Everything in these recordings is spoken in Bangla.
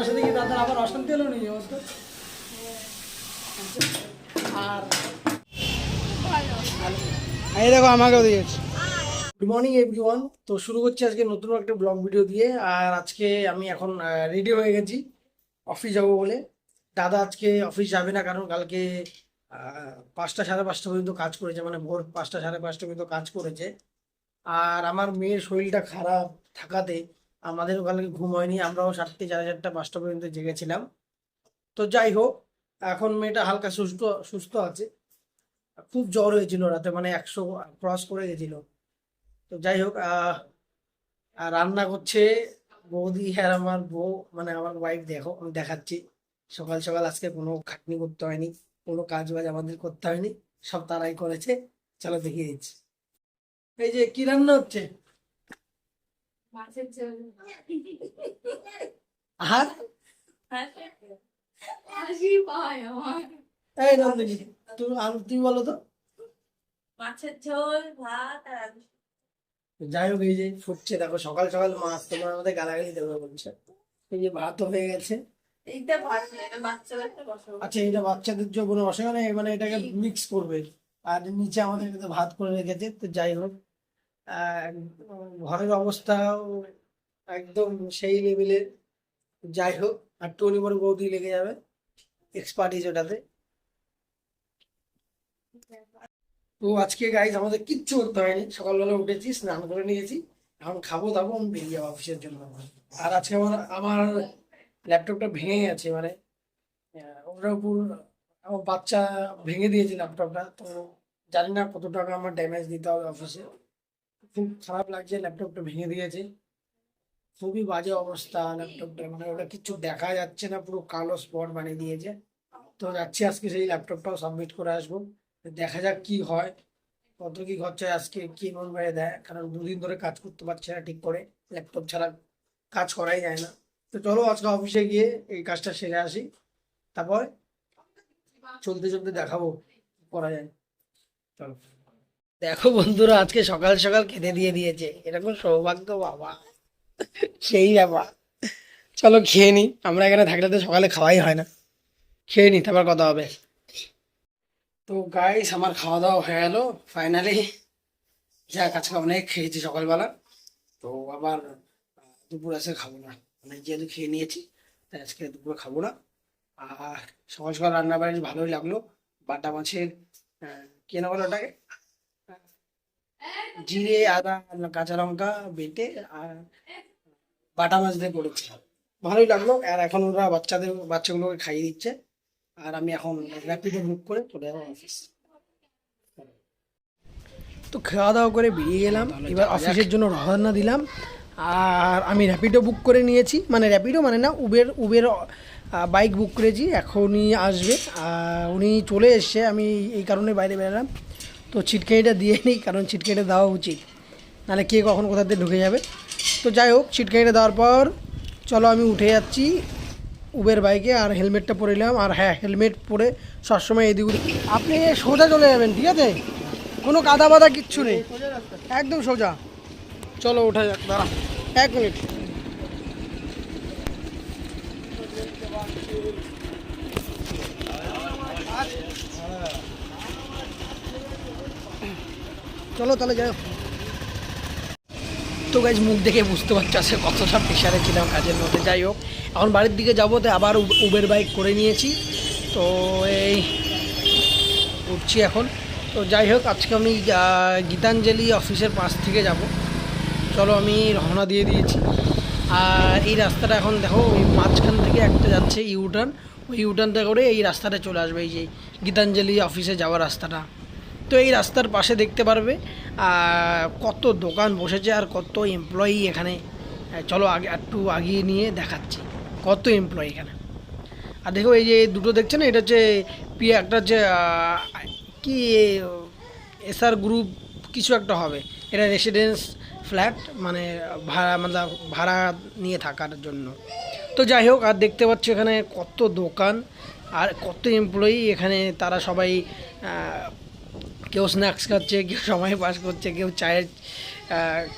বসে দেখি দাদার আবার অশান্তি হলো নিয়ে তো আর এই দেখো আমাকেও দিয়েছে গুড মর্নিং এভরিওয়ান তো শুরু করছি আজকে নতুন একটা ব্লগ ভিডিও দিয়ে আর আজকে আমি এখন রেডি হয়ে গেছি। অফিস যাব বলে। দাদা আজকে অফিস যাবে না কারণ কালকে পাঁচটা সাড়ে পাঁচটা পর্যন্ত কাজ করেছে মানে ভোর পাঁচটা সাড়ে পাঁচটা পর্যন্ত কাজ করেছে। আর আমার মেয়ের শরীরটা খারাপ থাকাতে আমাদেরও কালকে ঘুম হয়নি, আমরাও চারটে সাড়ে চারটা, পাঁচটা পর্যন্ত জেগেছিলাম। তো যাই হোক, এখন মেয়েটা হালকা সুস্থ সুস্থ আছে। খুব জ্বর হয়েছিল রাতে মানে একশো ক্রস করে গেছিল। তো যাই হোক রান্না করছে বৌদি আর আমার বউ মানে আমার ওয়াইফ দেখো, আমি দেখাচ্ছি। সকাল সকাল আজকে কোনো খাটনি করতে হয়নি, কোনো কাজ বাজ আমাদের করতে হয়নি, সব তারাই করেছে। চলো দেখিয়ে দিচ্ছি। এই যে কি রান্না হচ্ছে? আর হাসি পায় আমার এই নন্দিনী তুমি আর তুমি বলো তো। মাছের ঝোল ভাত আর যাই হোক এই যে ফুটছে দেখো সকাল সকাল মাছ তোমার আমাদের গালাগালি দেবে বলছে। এই যে ভাতও হয়ে গেছে। ভাত আচ্ছা এটা বাচ্চাদের জন্য বসে মানে মানে এটাকে মিক্স করবে। আর নিচে আমাদের ভাত করে রেখেছে তো যাই হোক। ঘরের অবস্থাও একদম সেই লেভেলের যাই হোক, আর টনি বড় বৌদি লেগে যাবে এক্সপার্টিস ওটাতে। তো আজকে গাইজ আমাদের কিচ্ছু করতে হয়নি। সকালবেলা উঠেছি, স্নান করে নিয়েছি। এখন খাব দাবো, আমি বেরিয়ে যাব অফিসের জন্য। আর আজকে আমার আমার ল্যাপটপটা ভেঙে গেছে মানে ওটার উপর আমার বাচ্চা ভেঙে দিয়েছে ল্যাপটপটা তো জানি না কত টাকা আমার ড্যামেজ দিতে হবে অফিসে খুব খারাপ লাগছে ল্যাপটপটা ভেঙে দিয়েছে। খুবই বাজে অবস্থা ল্যাপটপটা মানে ওটা কিছু দেখা যাচ্ছে না, পুরো কালো স্পট বানিয়ে দিয়েছে। তো যাচ্ছি আজকে সেই ল্যাপটপটাও সাবমিট করে আসব। দেখা যাক কি হয়, কত কি খরচায় আজকে, কি মেরে দেয়, কারণ দুদিন ধরে কাজ করতে পারছে না ঠিক করে ল্যাপটপ ছাড়া কাজ করাই যায় না। তো চলো আজকে অফিসে গিয়ে এই কাজটা সেরে আসি, তারপর চলতে চলতে দেখাবো করা যায়। চলো। দেখো বন্ধুরা আজকে সকাল সকাল খেতে দিয়ে দিয়েছে। এরকম সৌভাগ্য বাবা। সেই ব্যাপার। চলো খেয়ে নি। আমরা এখানে থাকলে তো সকালে খাওয়াই হয় না। খেয়ে নি তারপর কথা হবে। তো গাইস আমার খাওয়া দাওয়া হয়ে গেল। ফাইনালি যাক আজকে অনেক খেয়েছি সকালবেলা। তো আবার দুপুর এসে খাব না। মানে যেহেতু খেয়ে নিয়েছি তাই আজকে দুপুরে খাব না। আর সকাল সকাল রান্না বাড়ি ভালোই লাগল। বাটা মাছের আহ, কি না বলো ওটাকে? জিরে আদা কাঁচা লঙ্কা বেটে আর বাটা মাছ দিয়ে করেছি ভালোই লাগল। আর এখন ওরা বাচ্চাদের বাচ্চাগুলোকে খাইয়ে দিচ্ছে। আর আমি এখন র্যাপিডো বুক করে চলে যাব অফিস তো খাওয়া দাওয়া করে বেরিয়ে গেলাম এবার অফিসের জন্য রওনা দিলাম। আর আমি র্যাপিডো বুক করে নিয়েছি। মানে র্যাপিডো মানে না উবের উবের বাইক বুক করেছি। এখনই আসবে। আর উনি চলে এসছে। আমি এই কারণে বাইরে বেরালাম। তো ছিটকানিটা দিয়ে নিই, কারণ ছিটকানিটা দেওয়া উচিত। নাহলে কে কখন কোথা দিয়ে ঢুকে যাবে। তো যাই হোক ছিটকানিটা দেওয়ার পর চলো আমি উঠে যাচ্ছি উবের বাইকে আর হেলমেটটা পরে নিলাম। আর হ্যাঁ হেলমেট পরে সবসময় এদিক আপনি সোজা চলে যাবেন, ঠিক আছে? কোনো কাদা বাদা কিচ্ছু নেই। একদম সোজা। চলো ওঠা যাক দাঁড়া এক মিনিট। চলো তাহলে যাই। তো গাইজ মুখ দেখে বুঝতে পারছ আজকে কতটা প্রেশারে ছিলাম কাজের মধ্যে। যাই হোক, এখন বাড়ির দিকে যাব তো আবার উব- উবের বাইক করে নিয়েছি। তো এই উঠছি এখন। তো যাই হোক, আজকে আমি গীতাঞ্জলি অফিসের পাশ থেকে যাব। চলো আমি রওনা দিয়ে দিয়েছি। আর এই রাস্তাটা এখন দেখো, ওই মাঝখান থেকে একটা যাচ্ছে ইউটার্ন ওই ইউটার্নটা করে এই রাস্তাটা চলে আসবে, এই যে গীতাঞ্জলি অফিসে যাওয়ার রাস্তাটা। তো এই রাস্তার পাশে দেখতে পারবে কত দোকান বসেছে আর কত এমপ্লয়ি এখানে। চলো আগে একটু আগিয়ে নিয়ে দেখাচ্ছি, কত এমপ্লয়ি এখানে। আর দেখো এই যে দুটো দেখছেন এটা হচ্ছে পি একটা হচ্ছে কি, এসআর গ্রুপ কিছু একটা হবে। এটা রেসিডেন্স ফ্ল্যাট মানে ভাড়া মানে ভাড়া নিয়ে থাকার জন্য। তো যাই হোক, আর দেখতে পাচ্ছ এখানে কত দোকান আর কত এমপ্লয়ি এখানে, তারা সবাই কেউ স্ন্যাক্স খাচ্ছে, কেউ সময় পাস করছে, কেউ চায়ের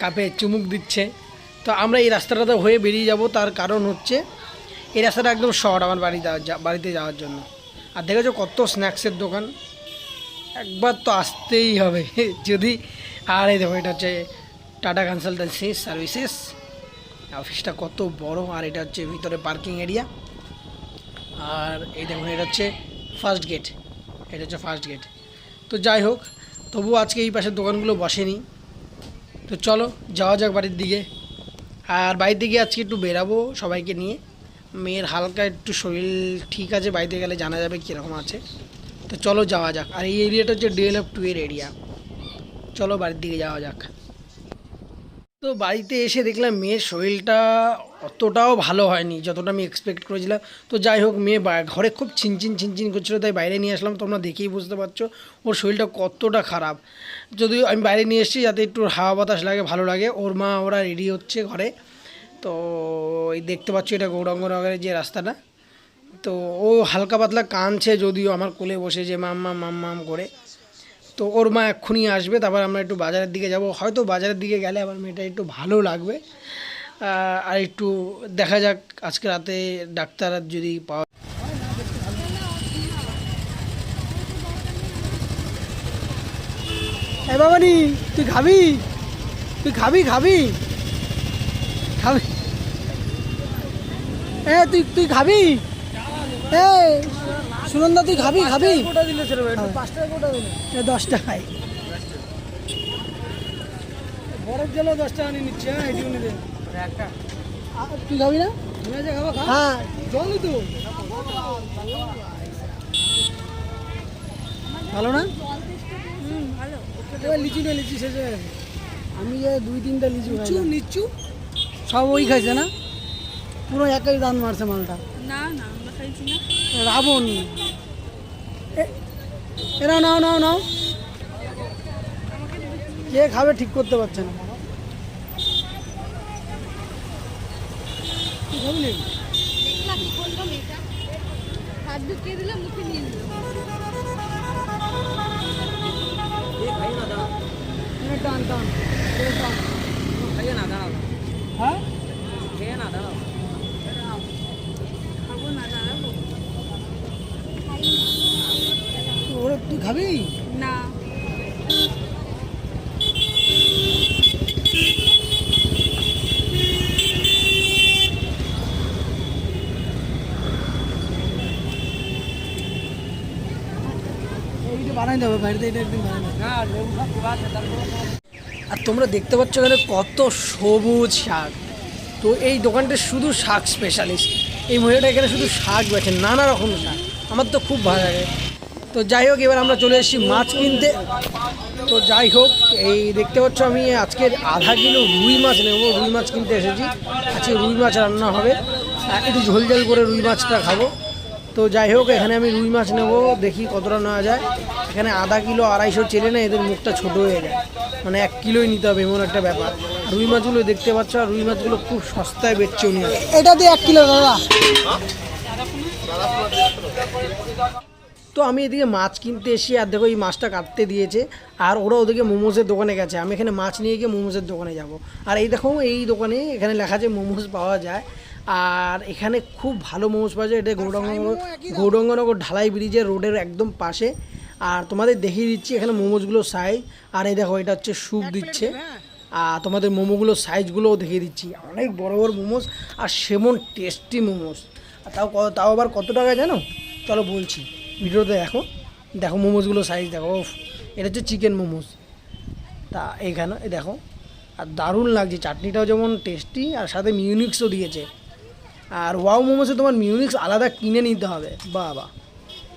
কাপে চুমুক দিচ্ছে। তো আমরা এই রাস্তাটাতে হয়ে বেরিয়ে যাব, তার কারণ হচ্ছে এই রাস্তাটা একদম শর্ট আমার বাড়ি যাওয়ার বাড়িতে যাওয়ার জন্য। আর দেখেছ কত স্ন্যাক্সের দোকান? একবার তো আসতেই হবে। যদি, আর এই দেখো, এটা হচ্ছে টাটা কনসালটেন্সি সার্ভিসেস অফিসটা কত বড়, আর এটা হচ্ছে ভিতরে পার্কিং এরিয়া আর এই দেখুন এটা হচ্ছে ফার্স্ট গেট এটা হচ্ছে ফার্স্ট গেট তো যাই হোক তবু আজকে এই পাশের দোকানগুলো বসেনি। তো চলো, যাওয়া যাক বাড়ির দিকে। আর বাড়ির দিকে আজকে একটু বেরাবো সবাইকে নিয়ে। মেয়ের হালকা একটু শরীর ঠিক আছে, বাড়িতে গেলে জানা যাবে কীরকম আছে। তো চলো যাওয়া যাক। আর এই এরিয়াটা হচ্ছে ডিএলএফ টু এর এরিয়া। চলো বাড়ির দিকে যাওয়া যাক। তো বাড়িতে এসে দেখলাম মেয়ের শরীরটা অতটাও ভালো হয়নি, যতটা আমি এক্সপেক্ট করেছিলাম। তো যাই হোক, মেয়ে ঘরে খুব চিনচিন চিনচিন করছিল, তাই বাইরে নিয়ে আসলাম, তোমরা দেখেই বুঝতে পারছ, ওর শরীরটা কতটা খারাপ। যদিও আমি বাইরে নিয়ে এসেছি, যাতে একটু হাওয়া বাতাস লাগে, ভালো লাগে, ওর মা ওরা রেডি হচ্ছে ঘরে। তো এই দেখতে পাচ্ছ, এটা গৌরাঙ্গনগরের যে রাস্তাটা। তো ও হালকা পাতলা কাঁদছে যদিও আমার কোলে বসে যে, মাম মাম মাম মাম করে। তো ওর মা এক্ষুনি আসবে, তারপর আমরা একটু বাজারের দিকে যাব। হয়তো বাজারের দিকে গেলে আমার মেয়েটা একটু ভালো লাগবে। আর একটু দেখা যাক আজকে রাতে ডাক্তার যদি পাওয়া এ বাবানি তুই খাবি? তুই খাবি খাবি? খাবি? এ তুই তুই খাবি? এ সুনন্দা তুই খাবি খাবি? দশ টাকায় বরফ জলও দশ টাকা নিয়ে নিচ্ছে হ্যাঁ এটিও তুই খাবি না? হ্যাঁ জলই তো। ভালো না? লিচু না লিচু শেষ হয়ে গেছে। আমি যে দুই তিনটা লিচু লিচু লিচু? সব ওই খাইছে না? পুরো একাই দান মারছে মালটা। না না আমরা খাইছি না। রাবণ। এরা নাও নাও নাও। কে খাবে ঠিক করতে পারছে না। খাবি দেখলাম কি করল মেয়েটা হাত ঢুকিয়ে দিলাম মুখে নিয়ে নিল এ টান টান এ টান। হ্যাঁ? খাব না দাঁড়াবো তুই খাবি? আর তোমরা দেখতে পাচ্ছ এখানে কত সবুজ শাক। তো এই দোকানটা শুধু শাক স্পেশালিস্ট এই মহিলাটা এখানে শুধু শাক বেছে নানা রকম শাক। আমার তো খুব ভালো লাগে। তো যাই হোক, এবার আমরা চলে এসেছি মাছ কিনতে। তো যাই হোক, এই দেখতে পাচ্ছ আমি আজকের আধা কিলো রুই মাছ নেব, রুই মাছ কিনতে এসেছি। আজকে রুই মাছ রান্না হবে। একটু ঝোল ঝোল করে রুই মাছটা খাব। তো যাই হোক এখানে আমি রুই মাছ নেব দেখি কতটা নেওয়া যায়। এখানে আধা কিলো আড়াইশো চেলে না এদের মুখটা ছোট হয়ে যায়। মানে এক কিলোই নিতে হবে এমন একটা ব্যাপার। রুই মাছগুলো দেখতে পাচ্ছ আর রুই মাছগুলো খুব সস্তায় বেচছে উনি। এটা দিয়ে এক কিলো দাদা। তো আমি এদিকে মাছ কিনতে এসে আর দেখো এই মাছটা কাটতে দিয়েছে। আর ওরা ওদিকে মোমোসের দোকানে গেছে আমি এখানে মাছ নিয়ে গিয়ে মোমোসের দোকানে যাব। আর এই দেখো এই দোকানে এখানে লেখা আছে মোমোস পাওয়া যায়। আর এখানে খুব ভালো মোমোস পাওয়া যায়। এটা গৌরাঙ্গনগর গৌরাঙ্গনগর ঢালাই ব্রিজের রোডের একদম পাশে। আর তোমাদের দেখিয়ে দিচ্ছি এখানে মোমোসগুলো সাইজ আর এই দেখো এটা হচ্ছে স্যুপ দিচ্ছে। আর তোমাদের মোমোগুলো সাইজগুলোও দেখিয়ে দিচ্ছি। অনেক বড় বড় মোমোস আর সেমন টেস্টি মোমোস। আর তাও তাও আবার কত টাকা জানো? চলো বলছি। ভিডিওতে দেখো। দেখো মোমোসগুলো সাইজ দেখো। এটা হচ্ছে চিকেন মোমোস। তা এইখানে এই দেখো। আর দারুণ লাগছে। চাটনিটাও যেমন টেস্টি আর সাথে মিউনিক্সও দিয়েছে। আর ওয়াও মোমোসে তোমার মিউনিক্স আলাদা কিনে নিতে হবে। বাবা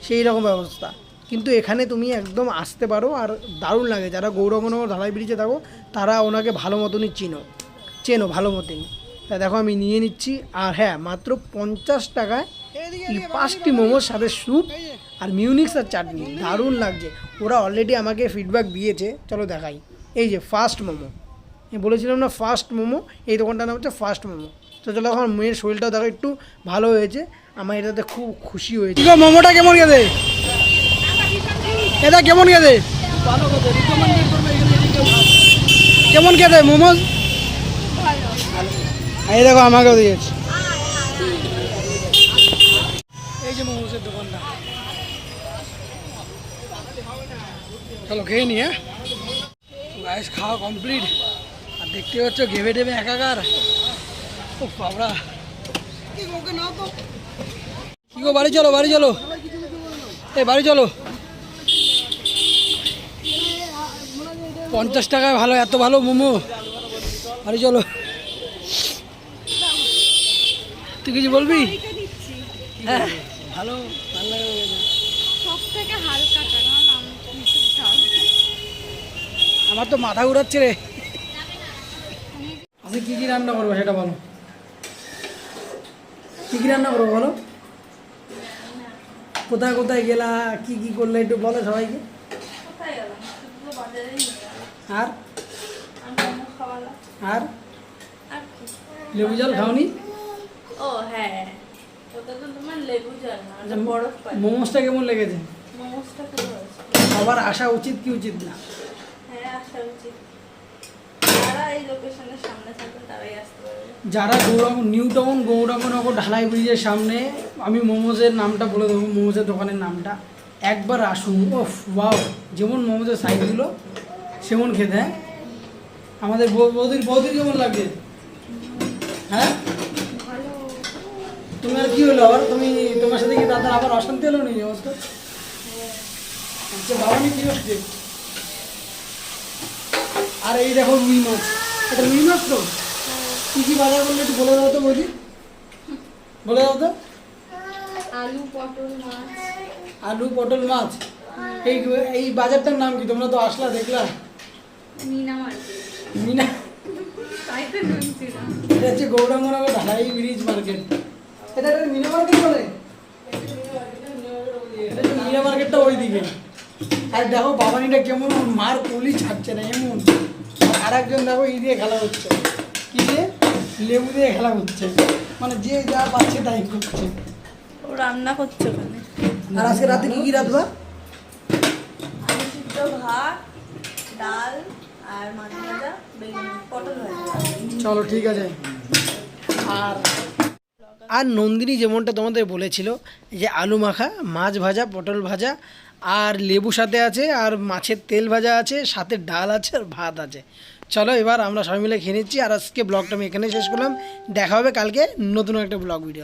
সেই রকম ব্যবস্থা। কিন্তু এখানে তুমি একদম আসতে পারো আর দারুণ লাগে। যারা গৌরবনগর ধালাই ব্রিজে থাকো তারা ওনাকে ভালো মতনই চিনো। চেনো ভালো মতনই। তা দেখো আমি নিয়ে নিচ্ছি। আর হ্যাঁ মাত্র পঞ্চাশ টাকায় এই পাঁচটি মোমোর সাথে স্যুপ আর মিউনিক্স আর চাটনি। দারুণ লাগছে। ওরা অলরেডি আমাকে ফিডব্যাক দিয়েছে। চলো দেখাই। এই যে ফার্স্ট মোমো। আমি বলেছিলাম না ফার্স্ট মোমো। এই দোকানটার নাম হচ্ছে ফার্স্ট মোমো। তো চলো এখন মেয়ের শরীরটা দেখো একটু ভালো হয়েছে। আমার এটাতে খুব খুশি হয়েছে। মোমোটা কেমন গেছে? এটা কেমন গেছে? কেমন খেতে মোমো এই দেখো আমাকে দিয়েছে। এই যে মোমোসের দোকানটা। চলো খেয়ে নি হ্যাঁ? খাওয়া কমপ্লিট আর দেখতে পাচ্ছ ঘেবে ঢেবে একাকার। ও কি গো বাড়ি চলো বাড়ি চলো। এ বাড়ি চলো। পঞ্চাশ টাকায় ভালো এত ভালো মোমো। বাড়ি চলো। তুই কিছু বলবি? হ্যাঁ। ভালো ভালো। আমি আমার তো মাথা ঘুরাচ্ছে রে। আচ্ছা কী কী রান্না করব সেটা বলো। কী কী রান্না করব বলো? কোথায় কোথায় গেলা কি কি করলে একটু বলো সবাইকে। আর? আর লেবু জল খাওনি? ও হ্যাঁ। আচ্ছা মোমোসটা কেমন লেগেছে? আবার আসা উচিত কি উচিত না? হ্যাঁ আসা উচিত। এই লোকেশনের যারা গৌরাঙ্গ নিউ টাউন গৌরাঙ্গনগর, ঢালাই ব্রিজের সামনে, আমি মোমোজের নামটা বলে দেবো, মোমোজের দোকানের নামটা। একবার আসুন, ওফ, ওয়াও, যেমন মোমোজের সাইজগুলো সেমন খেতে হ্যাঁ? আমাদের বৌদির বৌদির কেমন লাগছে হ্যাঁ? তুমি আর কি হলো আবার? তুমি, তোমার সাথে কি দাদার আবার অশান্তি হলো নাকি অবস্থা? আচ্ছা বাবা আর এই দেখো রুই মাছ, এটা রুই মাছ তো? কি কি বাজার করলে একটু বলে দাও তো বৌদি। বলে দাও তো। আলু পটল মাছ। আলু পটল মাছ। এই এই বাজারটার নাম কি? তোমরা তো আসলা দেখলা। মিনা মার্কেট। মিনা। তাই তো শুনছিলাম। এটা হচ্ছে গৌরাঙ্গনগর ঢালাই ব্রিজ মার্কেট। এটা মিনা মার্কেট বলে? মিনা মার্কেটটা ওই দিকে আর দেখো বাবানিটা কেমন মার কলি ছাড়ছে না এমন। আর একজন দেখো ই দিয়ে খেলা হচ্ছে। কি দিয়ে? লেবু দিয়ে খেলা হচ্ছে মানে যে যা পাচ্ছে তাই করছে। ও রান্না করছে ওখানে। আর আজকে রাতে কি কি আলু সিদ্ধ ভাত ডাল আর মাছ ভাজা বেগুন পটল ভাজা। চলো ঠিক আছে। আর আর নন্দিনী যেমনটা তোমাদের বলেছিল যে আলু মাখা মাছ ভাজা পটল ভাজা আর লেবু সাথে আছে আর মাছের তেল ভাজা আছে সাথে ডাল আছে আর ভাত আছে। চলো এবার আমরা সবাই মিলে খেয়ে নিচ্ছি, আর আজকে ব্লগটা আমি এখানে শেষ করলাম। দেখা হবে কালকে নতুন একটা ব্লগ ভিডিও